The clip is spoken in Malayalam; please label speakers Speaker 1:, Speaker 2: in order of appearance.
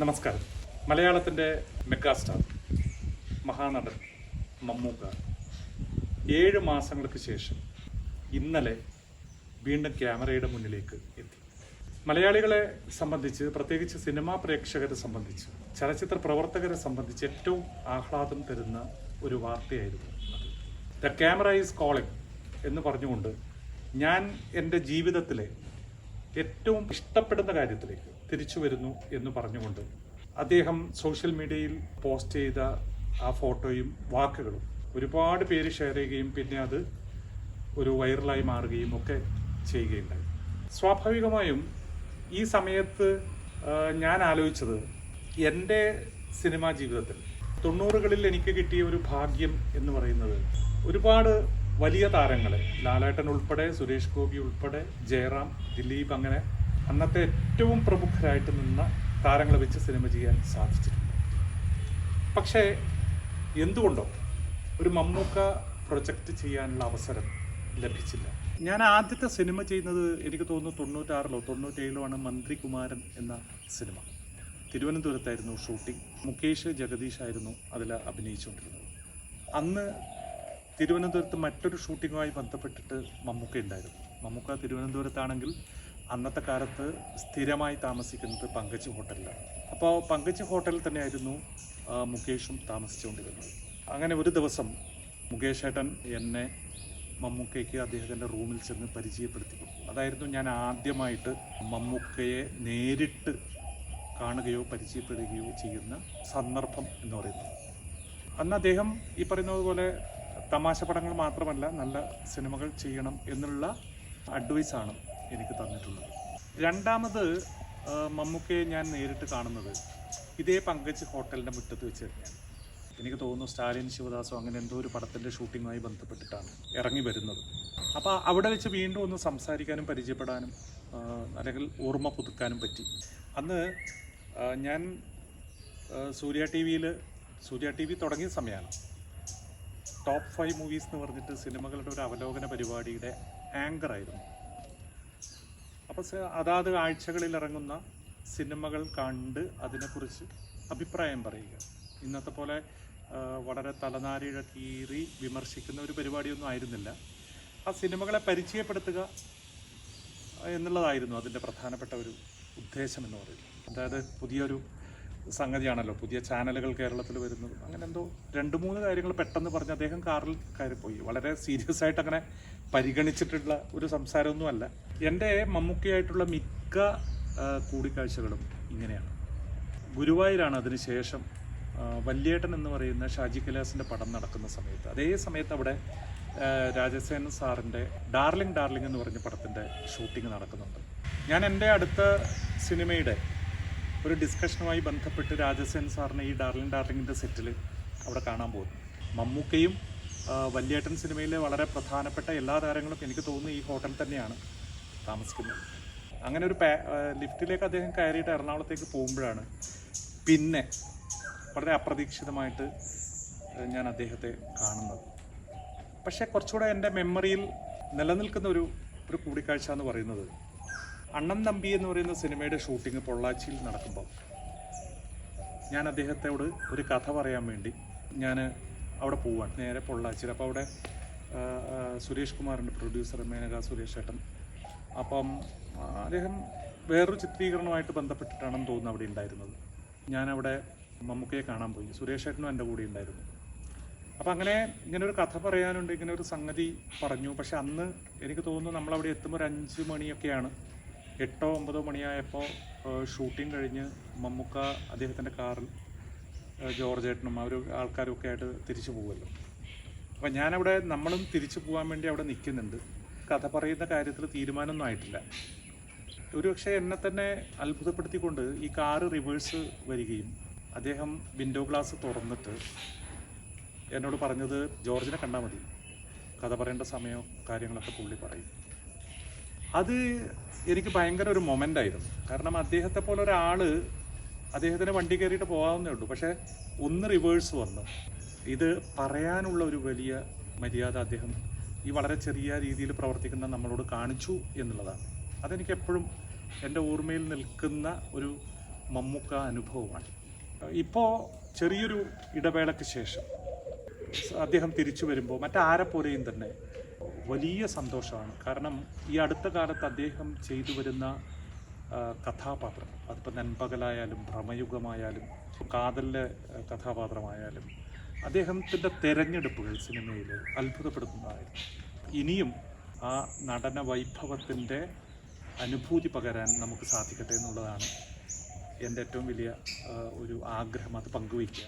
Speaker 1: നമസ്കാരം. മലയാളത്തിന്റെ മെഗാസ്റ്റാർ മഹാനടൻ മമ്മൂക്ക. ഏഴ് മാസങ്ങൾക്ക് ശേഷം ഇന്നലെ വീണ്ടും ക്യാമറയുടെ മുന്നിലേക്ക് എത്തി. മലയാളികളെ സംബന്ധിച്ച് പ്രത്യേകിച്ച് സിനിമാ പ്രേക്ഷകരെ സംബന്ധിച്ച് ചലച്ചിത്ര പ്രവർത്തകരെ സംബന്ധിച്ച് ഏറ്റവും ആഹ്ലാദം തരുന്ന ഒരു വാർത്തയായിരുന്നു ദ ക്യാമറ ഈസ് കോളിംഗ് എന്ന് പറഞ്ഞുകൊണ്ട് ഞാൻ എന്റെ ജീവിതത്തിലെ ഏറ്റവും ഇഷ്ടപ്പെടുന്ന കാര്യത്തിലേക്ക് തിരിച്ചു വരുന്നു എന്ന് പറഞ്ഞുകൊണ്ട് അദ്ദേഹം സോഷ്യൽ മീഡിയയിൽ പോസ്റ്റ് ചെയ്ത ആ ഫോട്ടോയും വാക്കുകളും ഒരുപാട് പേര് ഷെയർ ചെയ്യുകയും പിന്നെ അത് ഒരു വൈറലായി മാറുകയും ഒക്കെ ചെയ്യുകയുണ്ടായി. സ്വാഭാവികമായും ഈ സമയത്ത് ഞാൻ ആലോചിച്ചത് എന്റെ സിനിമാ ജീവിതത്തിൽ തൊണ്ണൂറുകളിൽ എനിക്ക് കിട്ടിയ ഒരു ഭാഗ്യം എന്ന് പറയുന്നത് ഒരുപാട് വലിയ താരങ്ങളെ ലാലേട്ടൻ ഉൾപ്പെടെ സുരേഷ് ഗോപി ഉൾപ്പെടെ ജയറാം ദിലീപ് അങ്ങനെ അന്നത്തെ ഏറ്റവും പ്രമുഖരായിട്ട് നിന്ന താരങ്ങളെ വെച്ച് സിനിമ ചെയ്യാൻ സാധിച്ചിട്ടുണ്ട്. പക്ഷേ എന്തുകൊണ്ടോ ഒരു മമ്മൂക്ക പ്രൊജക്റ്റ് ചെയ്യാനുള്ള അവസരം ലഭിച്ചില്ല. ഞാൻ ആദ്യത്തെ സിനിമ ചെയ്യുന്നത് എനിക്ക് തോന്നുന്നു തൊണ്ണൂറ്റാറിലോ തൊണ്ണൂറ്റേഴിലോ ആണ് മന്ത്രികുമാരൻ എന്ന സിനിമ. തിരുവനന്തപുരത്തായിരുന്നു ഷൂട്ടിംഗ്. മുകേഷ് ജഗദീഷ് ആയിരുന്നു അതിൽ അഭിനയിച്ചുകൊണ്ടിരുന്നത്. അന്ന് തിരുവനന്തപുരത്ത് മറ്റൊരു ഷൂട്ടിങ്ങുമായി ബന്ധപ്പെട്ടിട്ട് മമ്മൂക്ക ഉണ്ടായിരുന്നു. മമ്മൂക്ക തിരുവനന്തപുരത്താണെങ്കിൽ അന്നത്തെ കാലത്ത് സ്ഥിരമായി താമസിക്കുന്നത് പങ്കജ് ഹോട്ടലിലാണ്. അപ്പോൾ പങ്കജ് ഹോട്ടലിൽ തന്നെയായിരുന്നു മുകേഷും താമസിച്ചുകൊണ്ടിരുന്നത്. അങ്ങനെ ഒരു ദിവസം മുകേഷ് ഏട്ടൻ എന്നെ മമ്മൂക്കയ്ക്ക് അദ്ദേഹത്തിന്റെ റൂമിൽ ചെന്ന് പരിചയപ്പെടുത്തി അതായിരുന്നു ഞാൻ ആദ്യമായിട്ട് മമ്മൂക്കയെ നേരിട്ട് കാണുകയോ പരിചയപ്പെടുകയോ ചെയ്യുന്ന സന്ദർഭം എന്ന് പറയുന്നത്. അന്ന് അദ്ദേഹം ഈ പറയുന്നത് പോലെ തമാശ പടങ്ങൾ മാത്രമല്ല നല്ല സിനിമകൾ ചെയ്യണം എന്നുള്ള അഡ്വൈസാണ് എനിക്ക് തന്നിട്ടുള്ളത്. രണ്ടാമത് മമ്മൂക്കയെ ഞാൻ നേരിട്ട് കാണുന്നത് ഇതേ പങ്കജ് ഹോട്ടലിന്റെ മുറ്റത്ത് വെച്ച് തന്നെയാണ്. എനിക്ക് തോന്നുന്നു സ്റ്റാലിൻ ശിവദാസോ അങ്ങനെ എന്തോ ഒരു പടത്തിന്റെ ഷൂട്ടിങ്ങുമായി ബന്ധപ്പെട്ടിട്ടാണ് ഇറങ്ങി വരുന്നത്. അപ്പോൾ അവിടെ വെച്ച് വീണ്ടും ഒന്ന് സംസാരിക്കാനും പരിചയപ്പെടാനും അല്ലെങ്കിൽ ഓർമ്മ പുതുക്കാനും പറ്റി. അന്ന് ഞാൻ സൂര്യ ടി വിയിൽ സൂര്യ ടി വി തുടങ്ങിയ സമയമാണ് ടോപ്പ് ഫൈവ് മൂവീസ് എന്ന് പറഞ്ഞിട്ട് സിനിമകളുടെ ഒരു അവലോകന പരിപാടിയുടെ ആങ്കറായിരുന്നു. അപ്പോൾ അതാത് ആഴ്ചകളിൽ ഇറങ്ങുന്ന സിനിമകൾ കണ്ട് അതിനെക്കുറിച്ച് അഭിപ്രായം പറയുക. ഇന്നത്തെ പോലെ വളരെ തലനാരിഴ കീറി വിമർശിക്കുന്ന ഒരു പരിപാടിയൊന്നും ആയിരുന്നില്ല. ആ സിനിമകളെ പരിചയപ്പെടുത്തുക എന്നുള്ളതായിരുന്നു അതിന്റെ പ്രധാനപ്പെട്ട ഒരു ഉദ്ദേശം എന്ന് പറയുന്നത്. അതായത് പുതിയൊരു സംഗതിയാണല്ലോ. പുതിയ ചാനലുകൾ കേരളത്തിൽ വരുന്നത്. അങ്ങനെ എന്തോ രണ്ട് മൂന്ന് കാര്യങ്ങൾ പെട്ടെന്ന് പറഞ്ഞ് അദ്ദേഹം കാറിൽ കയറിപ്പോയി. വളരെ സീരിയസ് ആയിട്ട് അങ്ങനെ പരിഗണിച്ചിട്ടുള്ള ഒരു സംസാരമൊന്നുമല്ല. എന്റെ മമ്മൂക്കയായിട്ടുള്ള മിക്ക കൂടിക്കാഴ്ചകളും ഇങ്ങനെയാണ്. ഗുരുവായൂരാണ് അതിന് ശേഷം ആ, വല്യേട്ടൻ എന്ന് പറയുന്ന ഷാജി കൈലാസിന്റെ പടം നടക്കുന്ന സമയത്ത്. അതേ സമയത്ത് അവിടെ രാജസേന സാറിന്റെ ഡാർലിംഗ് ഡാർലിംഗ് എന്ന് പറഞ്ഞ പടത്തിന്റെ ഷൂട്ടിംഗ് നടക്കുന്നുണ്ട്. ഞാൻ എന്റെ അടുത്ത സിനിമയുടെ ഒരു ഡിസ്കഷനുമായി ബന്ധപ്പെട്ട് രാജസേൻ സാറിനെ ഈ ഡാർലിംഗ് ഡാർലിങ്ങിന്റെ സെറ്റിൽ അവിടെ കാണാൻ പോകുന്നു. മമ്മൂക്കയും വല്യേട്ടൻ സിനിമയിലെ വളരെ പ്രധാനപ്പെട്ട എല്ലാ താരങ്ങളും എനിക്ക് തോന്നുന്നു ഈ ഹോട്ടൽ തന്നെയാണ് താമസിക്കുന്നത്. അങ്ങനെ ഒരു ലിഫ്റ്റിലേക്ക് അദ്ദേഹം കയറിയിട്ട് എറണാകുളത്തേക്ക് പോകുമ്പോഴാണ് പിന്നെ വളരെ അപ്രതീക്ഷിതമായിട്ട് ഞാൻ അദ്ദേഹത്തെ കാണുന്നത്. പക്ഷേ കുറച്ചുകൂടെ എന്റെ മെമ്മറിയിൽ നിലനിൽക്കുന്ന ഒരു ഒരു കൂടിക്കാഴ്ച എന്ന് പറയുന്നത് അണ്ണൻ തമ്പി എന്ന് പറയുന്ന സിനിമയുടെ ഷൂട്ടിംഗ് പൊള്ളാച്ചിയിൽ നടക്കുമ്പോൾ ഞാൻ അദ്ദേഹത്തോട് ഒരു കഥ പറയാൻ വേണ്ടി ഞാൻ അവിടെ പോവാൻ നേരെ പൊള്ളാച്ചിയിൽ. അപ്പോൾ അവിടെ സുരേഷ് കുമാറിന്റെ പ്രൊഡ്യൂസർ മേനക സുരേഷ് ഏട്ടൻ. അപ്പം അദ്ദേഹം വേറൊരു ചിത്രീകരണവുമായിട്ട് ബന്ധപ്പെട്ടിട്ടാണെന്ന് തോന്നുന്നു അവിടെ ഉണ്ടായിരുന്നത്. ഞാനവിടെ മമ്മൂക്കയെ കാണാൻ പോയി. സുരേഷ് ഏട്ടനും എന്റെ കൂടെ ഉണ്ടായിരുന്നു. അപ്പം അങ്ങനെ ഇങ്ങനെ ഒരു കഥ പറയാനുണ്ട് ഇങ്ങനെ ഒരു സംഗതി പറഞ്ഞു. പക്ഷെ അന്ന് എനിക്ക് തോന്നുന്നു നമ്മളവിടെ എത്തുമ്പോൾ ഒരു അഞ്ച് മണിയൊക്കെയാണ്. എട്ടോ ഒമ്പതോ മണിയായപ്പോൾ ഷൂട്ടിംഗ് കഴിഞ്ഞ് മമ്മൂക്ക അദ്ദേഹത്തിന്റെ കാറിൽ ജോർജ് ഏട്ടനും അവർ ആൾക്കാരും ഒക്കെ ആയിട്ട് തിരിച്ചു പോകുമല്ലോ അപ്പം ഞാനവിടെ നമ്മളും തിരിച്ചു പോകാൻ വേണ്ടി അവിടെ നിൽക്കുന്നുണ്ട്. കഥ പറയുന്ന കാര്യത്തിൽ തീരുമാനമൊന്നും ആയിട്ടില്ല. ഒരു പക്ഷേ എന്നെ തന്നെ അത്ഭുതപ്പെടുത്തിക്കൊണ്ട് ഈ കാറ് റിവേഴ്സ് വരികയും അദ്ദേഹം വിൻഡോ ഗ്ലാസ് തുറന്നിട്ട് എന്നോട് പറഞ്ഞത് ജോർജിനെ കണ്ടാൽ മതി. കഥ പറയേണ്ട സമയവും കാര്യങ്ങളൊക്കെ പുള്ളി പറയും. അത് എനിക്ക് ഭയങ്കര ഒരു മൊമെന്റ് ആയിരുന്നു. കാരണം അദ്ദേഹത്തെ പോലെ ഒരാൾ അദ്ദേഹത്തിന് വണ്ടി കയറിയിട്ട് പോകാവുന്നേ ഉള്ളൂ. പക്ഷെ ഒന്ന് റിവേഴ്സ് വന്നു. ഇത് പറയാനുള്ള ഒരു വലിയ മര്യാദ അദ്ദേഹം ഈ വളരെ ചെറിയ രീതിയിൽ പ്രവർത്തിക്കുന്ന നമ്മളോട് കാണിച്ചു എന്നുള്ളതാണ്. അതെനിക്ക് എപ്പോഴും എന്റെ ഓർമ്മയിൽ നിൽക്കുന്ന ഒരു മമ്മുക്ക അനുഭവമാണ്. ഇപ്പോൾ ചെറിയൊരു ഇടവേളയ്ക്ക് ശേഷം അദ്ദേഹം തിരിച്ചു വരുമ്പോൾ മറ്റാരെപ്പോലെയും തന്നെ വലിയ സന്തോഷമാണ്. കാരണം ഈ അടുത്ത കാലത്ത് അദ്ദേഹം ചെയ്തു വരുന്ന കഥാപാത്രം അതിപ്പോൾ നൻപകലായാലും ഭ്രമയുഗമായാലും കാതലിലെ കഥാപാത്രമായാലും അദ്ദേഹത്തിന്റെ തെരഞ്ഞെടുപ്പുകൾ സിനിമയിൽ അത്ഭുതപ്പെടുത്തുന്നതായിരുന്നു. ഇനിയും ആ നടന വൈഭവത്തിന്റെ അനുഭൂതി പകരാൻ നമുക്ക് സാധിക്കട്ടെ എന്നുള്ളതാണ് എന്റെ ഏറ്റവും വലിയ ഒരു ആഗ്രഹം. അത് പങ്കുവയ്ക്കുക.